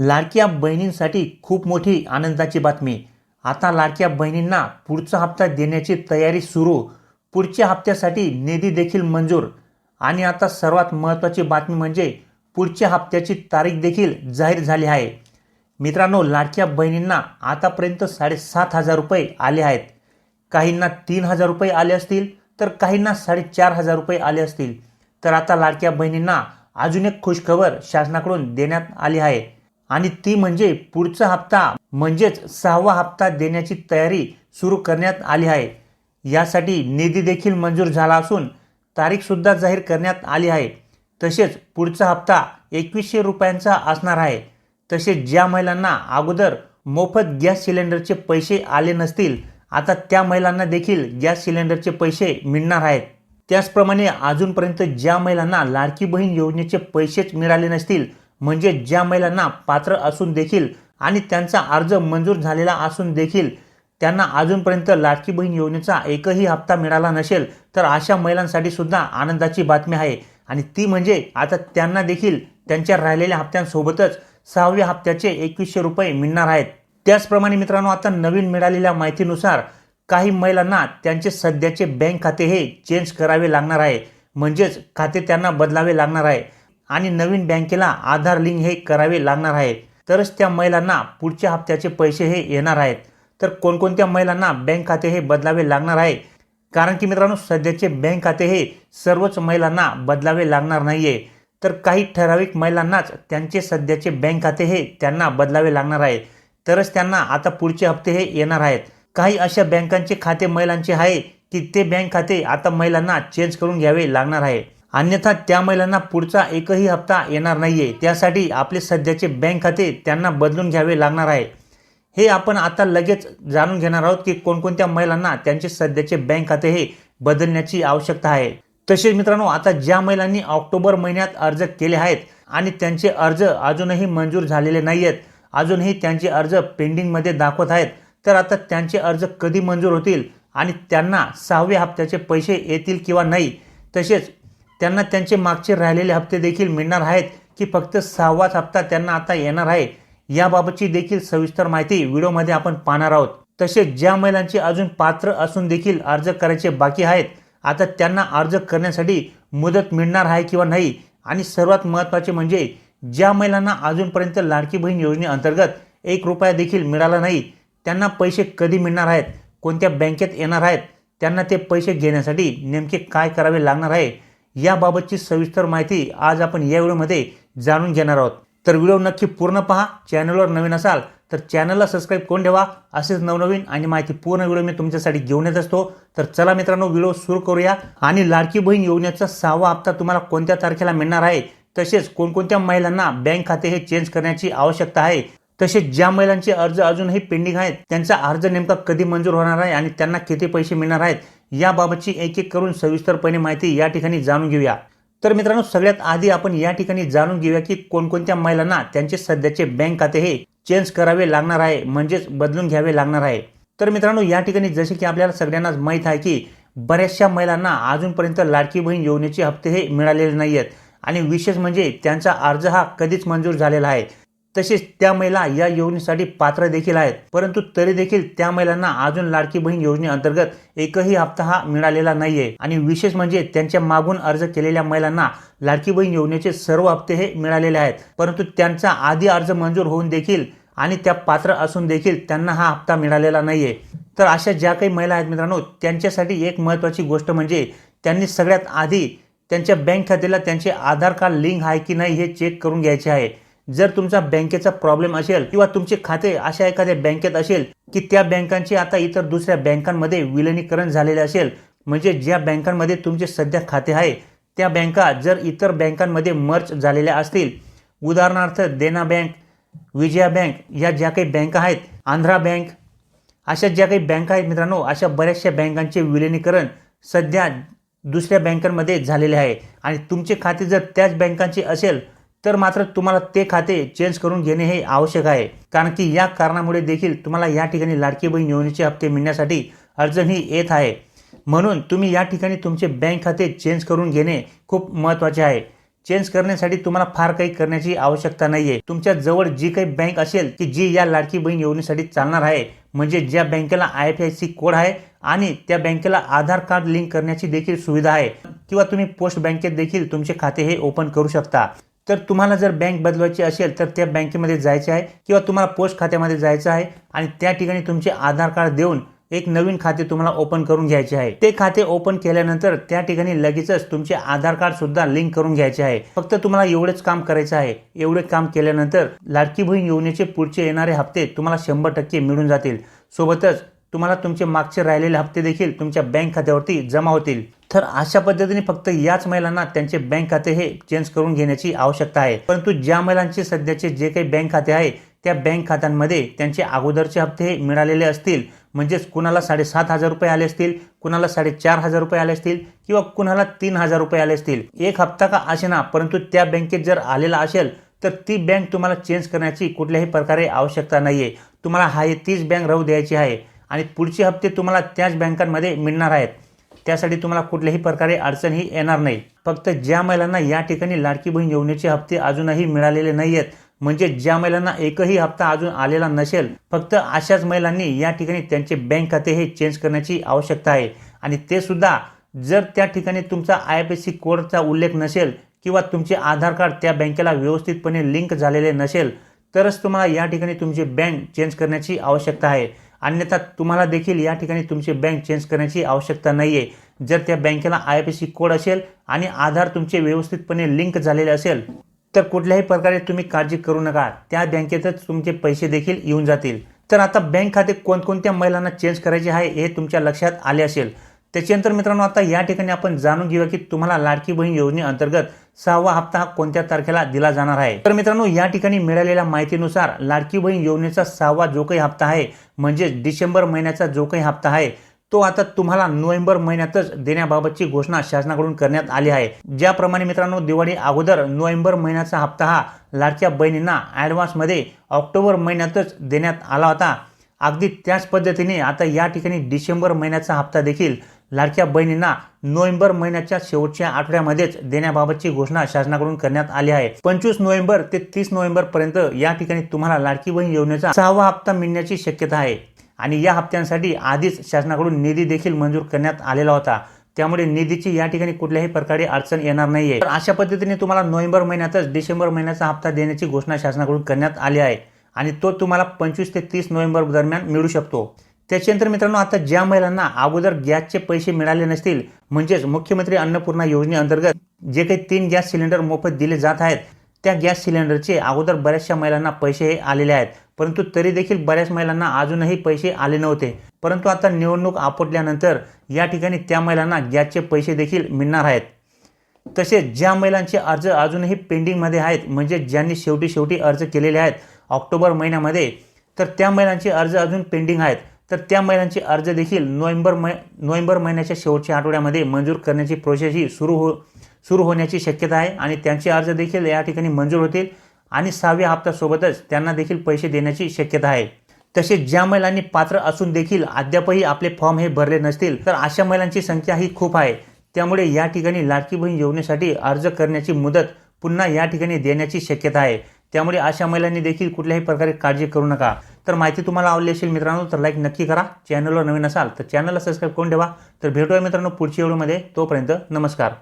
लाडक्या बहिणींसाठी खूप मोठी आनंदाची बातमी. आता लाडक्या बहिणींना पुढचा हप्ता देण्याची तयारी सुरू. पुढच्या हप्त्यासाठी निधी देखील मंजूर. आणि आता सर्वात महत्त्वाची बातमी म्हणजे पुढच्या हप्त्याची तारीख देखील जाहीर झाली आहे. मित्रांनो लाडक्या बहिणींना आतापर्यंत साडेसात हजार रुपये आले आहेत. काहींना तीन हजार रुपये आले असतील तर काहींना साडेचार हजार रुपये आले असतील. तर आता लाडक्या बहिणींना अजून एक खुशखबर शासनाकडून देण्यात आली आहे. आणि ती म्हणजे पुढचा हप्ता म्हणजेच सहावा हप्ता देण्याची तयारी सुरू करण्यात आली आहे. यासाठी निधी देखील मंजूर झाला असून तारीखसुद्धा जाहीर करण्यात आली आहे. तसेच पुढचा हप्ता एकवीसशे रुपयांचा असणार आहे. तसेच ज्या महिलांना अगोदर मोफत गॅस सिलेंडरचे पैसे आले नसतील आता त्या महिलांना देखील गॅस सिलेंडरचे पैसे मिळणार आहेत. त्याचप्रमाणे अजूनपर्यंत ज्या महिलांना लाडकी बहीण योजनेचे पैसेच मिळाले नसतील म्हणजे ज्या महिलांना पात्र असून देखील आणि त्यांचा अर्ज मंजूर झालेला असून देखील त्यांना अजूनपर्यंत लाडकी बहीण योजनेचा एकही हप्ता मिळाला नसेल तर अशा महिलांसाठी सुद्धा आनंदाची बातमी आहे. आणि ती म्हणजे आता त्यांना देखील त्यांच्या राहिलेल्या हप्त्यांसोबतच सहाव्या हप्त्याचे एकवीसशे रुपये मिळणार आहेत. त्याचप्रमाणे मित्रांनो आता नवीन मिळालेल्या माहितीनुसार काही महिलांना त्यांचे सध्याचे बँक खाते हे चेंज करावे लागणार आहे. म्हणजेच खाते त्यांना बदलावे लागणार आहे. आणि नवीन बँकेला आधार लिंक हे करावे लागणार आहे. तरच त्या महिलांना पुढच्या हप्त्याचे पैसे हे येणार आहेत. तर कोणकोणत्या महिलांना बँक खाते हे बदलावे लागणार आहे? कारण की मित्रांनो सध्याचे बँक खाते हे सर्वच महिलांना बदलावे लागणार नाही आहे तर काही ठराविक महिलांनाच त्यांचे सध्याचे बँक खाते हे त्यांना बदलावे लागणार आहे. तरच त्यांना आता पुढचे हप्ते हे येणार आहेत. काही अशा बँकांचे खाते महिलांचे आहे की ते बँक खाते आता महिलांना चेंज करून घ्यावे लागणार आहे. अन्यथा त्या महिलांना पुढचा एकही हप्ता येणार नाही आहे त्यासाठी आपले सध्याचे बँक खाते त्यांना बदलून घ्यावे लागणार आहे. हे आपण आता लगेच जाणून घेणार आहोत की कोणकोणत्या महिलांना त्यांचे सध्याचे बँक खाते हे बदलण्याची आवश्यकता आहे. तसेच मित्रांनो आता ज्या महिलांनी ऑक्टोबर महिन्यात अर्ज केले आहेत आणि त्यांचे अर्ज अजूनही मंजूर झालेले नाही आहेत अजूनही त्यांचे अर्ज पेंडिंगमध्ये दाखवत आहेत तर आता त्यांचे अर्ज कधी मंजूर होतील आणि त्यांना सहाव्या हप्त्याचे पैसे येतील किंवा नाही तसेच त्यांना त्यांचे मागचे राहिलेले हप्ते देखील मिळणार आहेत की फक्त सहावाच हप्ता त्यांना आता येणार आहे. याबाबतची देखील सविस्तर माहिती व्हिडिओमध्ये आपण पाहणार आहोत. तसेच ज्या महिलांचे अजून पात्र असून देखील अर्ज करायचे बाकी आहेत आता त्यांना अर्ज करण्यासाठी मुदत मिळणार आहे किंवा नाही? आणि सर्वात महत्त्वाचे म्हणजे ज्या महिलांना अजूनपर्यंत लाडकी बहीण योजनेअंतर्गत एक रुपया देखील मिळाला नाही त्यांना पैसे कधी मिळणार आहेत? कोणत्या बँकेत येणार आहेत? त्यांना ते पैसे घेण्यासाठी नेमके काय करावे लागणार आहे? याबाबतची सविस्तर माहिती आज आपण या व्हिडिओमध्ये जाणून घेणार आहोत. तर व्हिडिओ नक्की पूर्ण पहा चॅनलवर नवीन असाल तर चॅनलला सबस्क्राईब करून ठेवा. असेच नवनवीन आणि माहिती पूर्ण व्हिडिओ मी तुमच्यासाठी घेऊन येत असतो. तर चला मित्रांनो व्हिडिओ सुरू करूया. आणि लाडकी बहीण योजनेचा सहावा हप्ता तुम्हाला कोणत्या तारखेला मिळणार आहे? तसेच कोणकोणत्या महिलांना बँक खाते हे चेंज करण्याची आवश्यकता आहे? तसेच ज्या महिलांचे अर्ज अजूनही पेंडिंग आहेत त्यांचा अर्ज नेमका कधी मंजूर होणार आहे आणि त्यांना किती पैसे मिळणार आहेत? याबाबतची एक एक करून सविस्तरपणे माहिती या ठिकाणी जाणून घेऊया. तर मित्रांनो सगळ्यात आधी आपण या ठिकाणी जाणून घेऊया की कोणकोणत्या महिलांना त्यांचे सध्याचे बँक खाते हे चेंज करावे लागणार आहे म्हणजेच बदलून घ्यावे लागणार आहे. तर मित्रांनो या ठिकाणी जसे की आपल्याला सगळ्यांनाच माहीत आहे की बऱ्याचशा महिलांना अजूनपर्यंत लाडकी बहीण योजनेचे हप्ते हे मिळालेले नाही आहेत आणि विशेष म्हणजे त्यांचा अर्ज हा कधीच मंजूर झालेला आहे. तसेच त्या महिला या योजनेसाठी पात्र देखील आहेत. परंतु तरी देखील त्या महिलांना अजून लाडकी बहीण योजनेअंतर्गत एकही हप्ता हा मिळालेला नाहीये. आणि विशेष म्हणजे त्यांच्या मागून अर्ज केलेल्या महिलांना लाडकी बहीण योजनेचे सर्व हप्ते हे मिळालेले आहेत. परंतु त्यांचा आधी अर्ज मंजूर होऊन देखील आणि त्या पात्र असून देखील त्यांना हा हप्ता मिळालेला नाहीये. तर अशा ज्या काही महिला आहेत मित्रांनो त्यांच्यासाठी एक महत्त्वाची गोष्ट म्हणजे त्यांनी सगळ्यात आधी त्यांच्या बँक खात्याला त्यांचे आधार कार्ड लिंक आहे की नाही हे चेक करून घ्यायचे आहे. जर तुमचा बँकेचा प्रॉब्लेम असेल किंवा तुमचे खाते अशा एखाद्या बँकेत असेल की त्या बँकांचे आता इतर दुसऱ्या बँकांमध्ये विलिनीकरण झालेले असेल म्हणजे ज्या बँकांमध्ये तुमचे सध्या खाते आहे त्या बँका जर इतर बँकांमध्ये मर्च झालेल्या असतील उदाहरणार्थ देना बँक विजया बँक या ज्या काही बँका आहेत आंध्रा बँक अशा ज्या काही बँका आहेत मित्रांनो अशा बऱ्याचशा बँकांचे विलिनीकरण सध्या दुसऱ्या बँकांमध्ये झालेले आहे. आणि तुमचे खाते जर त्याच बँकांचे असेल तर मात्र तुम्हाला ते खाते चेंज करून घेणे हे आवश्यक आहे. कारण की या कारणामुळे देखील तुम्हाला या ठिकाणी लाडकी बहीण योजनेचे हप्ते मिळण्यासाठी अडचणी येत आहे. म्हणून तुम्ही या ठिकाणी तुमचे बँक खाते चेंज करून घेणे खूप महत्त्वाचे आहे. चेंज करण्यासाठी तुम्हाला फार काही करण्याची आवश्यकता नाही आहे तुमच्या जवळ जी काही बँक असेल की जी या लाडकी बहीण योजनेसाठी चालणार आहे म्हणजे ज्या बँकेला I F I C code आहे आणि त्या बँकेला आधार कार्ड लिंक करण्याची देखील सुविधा आहे किंवा तुम्ही पोस्ट बँकेत देखील तुमचे खाते हे ओपन करू शकता. तर तुम्हाला जर बँक बदलवायची असेल तर त्या बँकेमध्ये जायचे आहे किंवा तुम्हाला पोस्ट खात्यामध्ये जायचं आहे आणि त्या ठिकाणी तुमचे आधार कार्ड देऊन एक नवीन खाते तुम्हाला ओपन करून घ्यायचे आहे. ते खाते ओपन केल्यानंतर त्या ठिकाणी लगेचच तुमचे आधार कार्ड सुद्धा लिंक करून घ्यायचे आहे. फक्त तुम्हाला एवढेच काम करायचं आहे. एवढे काम केल्यानंतर लाडकी बहीण योजनेचे पुढचे येणारे हप्ते तुम्हाला शंभर टक्के मिळून जातील. सोबतच तुम्हाला तुमचे मागचे राहिलेले हप्ते देखील तुमच्या बँक खात्यावरती जमा होतील. तर अशा पद्धतीने फक्त याच महिलांना त्यांचे बँक खाते हे चेंज करून घेण्याची आवश्यकता आहे. परंतु ज्या महिलांचे सध्याचे जे काही बँक खाते आहे त्या बँक खात्यांमध्ये त्यांचे अगोदरचे हप्ते हे मिळालेले असतील. म्हणजेच कुणाला साडेसात हजार रुपये आले असतील कुणाला साडेचार हजार रुपये आले असतील किंवा कुणाला तीन हजार रुपये आले असतील. एक हप्ता का असे ना परंतु त्या बँकेत जर आलेला असेल तर ती बँक तुम्हाला चेंज करण्याची कुठल्याही प्रकारे आवश्यकता नाही आहे तुम्हाला हा तीच बँक राहू द्यायची आहे आणि पुढचे हप्ते तुम्हाला त्याच बँकांमध्ये मिळणार आहेत. त्यासाठी तुम्हाला कुठल्याही प्रकारे अडचणही येणार नाही. फक्त ज्या महिलांना या ठिकाणी लाडकी बहीण योजनेचे हप्ते अजूनही मिळालेले नाही आहेत म्हणजे ज्या महिलांना एकही हप्ता अजून आलेला नसेल फक्त अशाच महिलांनी या ठिकाणी त्यांचे बँक खाते हे चेंज करण्याची आवश्यकता आहे. आणि ते सुद्धा जर त्या ठिकाणी तुमचा आय एफ एस सी कोडचा उल्लेख नसेल किंवा तुमचे आधार कार्ड त्या बँकेला व्यवस्थितपणे लिंक झालेले नसेल तरच तुम्हाला या ठिकाणी तुमची बँक चेंज करण्याची आवश्यकता आहे. अन्यथा तुम्हाला देखील या ठिकाणी तुमची बँक चेंज करण्याची आवश्यकता नाही आहे जर त्या बँकेला I F S C code असेल आणि आधार तुमचे व्यवस्थितपणे लिंक झालेले असेल तर कुठल्याही प्रकारे तुम्ही काळजी करू नका. त्या बँकेतच तुमचे पैसे देखील येऊन जातील. तर आता बँक खाते कोणकोणत्या महिलांना चेंज करायचे आहे हे तुमच्या लक्षात आले असेल त्याच्यानंतर मित्रांनो आता या ठिकाणी आपण जाणून घेऊया की तुम्हाला लाडकी बहीण योजनेअंतर्गत सहावा हप्ता हा कोणत्या तारखेला दिला जाणार आहे? तर मित्रांनो या ठिकाणी मिळालेल्या माहितीनुसार लाडकी बहीण योजनेचा सहावा जो काही हप्ता आहे म्हणजे डिसेंबर महिन्याचा जो काही हप्ता आहे. तो आता तुम्हाला नोव्हेंबर महिन्यातच देण्याबाबतची घोषणा शासनाकडून करण्यात आली आहे. ज्याप्रमाणे मित्रांनो दिवाळी अगोदर नोव्हेंबर महिन्याचा हप्ता हा लाडक्या बहिणींना ॲडव्हान्समध्ये ऑक्टोबर महिन्यातच देण्यात आला होता. अगदी त्याच पद्धतीने आता या ठिकाणी डिसेंबर महिन्याचा हप्ता देखील लाडक्या बहिणींना नोव्हेंबर महिन्याच्या शेवटच्या आठवड्यामध्येच देण्याबाबतची घोषणा शासनाकडून करण्यात आली आहे. पंचवीस नोव्हेंबर ते तीस नोव्हेंबर पर्यंत या ठिकाणी तुम्हाला लाडकी बहीण योजनेचा सहावा हप्ता मिळण्याची शक्यता आहे. आणि या हप्त्यांसाठी आधीच शासनाकडून निधी देखील मंजूर करण्यात आलेला होता. त्यामुळे निधीची या ठिकाणी कुठल्याही प्रकारे अडचण येणार नाहीये. तर अशा पद्धतीने तुम्हाला नोव्हेंबर महिन्यातच डिसेंबर महिन्याचा हप्ता देण्याची घोषणा शासनाकडून करण्यात आली आहे. आणि तो तुम्हाला पंचवीस ते तीस नोव्हेंबर दरम्यान मिळू शकतो. त्याच्यानंतर मित्रांनो आता ज्या महिलांना अगोदर गॅसचे पैसे मिळाले नसतील म्हणजेच मुख्यमंत्री अन्नपूर्णा योजनेअंतर्गत जे काही तीन गॅस सिलेंडर मोफत दिले जात आहेत त्या गॅस सिलेंडरचे अगोदर बऱ्याचशा महिलांना पैसे हे आलेले आहेत. परंतु तरी देखील बऱ्याच महिलांना अजूनही पैसे आले नव्हते. परंतु आता निवडणूक आपटल्यानंतर या ठिकाणी त्या महिलांना गॅसचे पैसे देखील मिळणार आहेत. तसेच ज्या महिलांचे अर्ज अजूनही पेंडिंगमध्ये आहेत म्हणजे ज्यांनी शेवटी शेवटी अर्ज केलेले आहेत ऑक्टोबर महिन्यामध्ये तर त्या महिलांचे अर्ज अजून पेंडिंग आहेत. तर त्या महिलांचे अर्ज देखील नोव्हेंबर मै नोव्हेंबर महिन्याच्या शेवटच्या आठवड्यामध्ये मंजूर करण्याची प्रोसेस ही सुरू हो सुरू होण्याची शक्यता आहे आणि त्यांचे अर्ज देखील या ठिकाणी मंजूर होतील आणि सहाव्या हप्त्यासोबतच त्यांना देखील पैसे देण्याची शक्यता आहे. तसेच ज्या महिलांनी पात्र असून देखील अद्यापही आपले फॉर्म हे भरले नसतील तर अशा महिलांची संख्या ही खूप आहे. त्यामुळे या ठिकाणी लाडकी बहीण योजनेसाठी अर्ज करण्याची मुदत पुन्हा या ठिकाणी देण्याची शक्यता आहे. त्यामुळे अशा महिलांनी देखील कुठल्याही प्रकारे काळजी करू नका. तर माहिती तुम्हाला आवडली असेल मित्रांनो तर लाईक नक्की करा. चॅनलवर नवीन असाल तर चॅनलला सबस्क्राईब करून ठेवा. तर भेटूया मित्रांनो पुढच्या व्हिडिओमध्ये तोपर्यंत नमस्कार.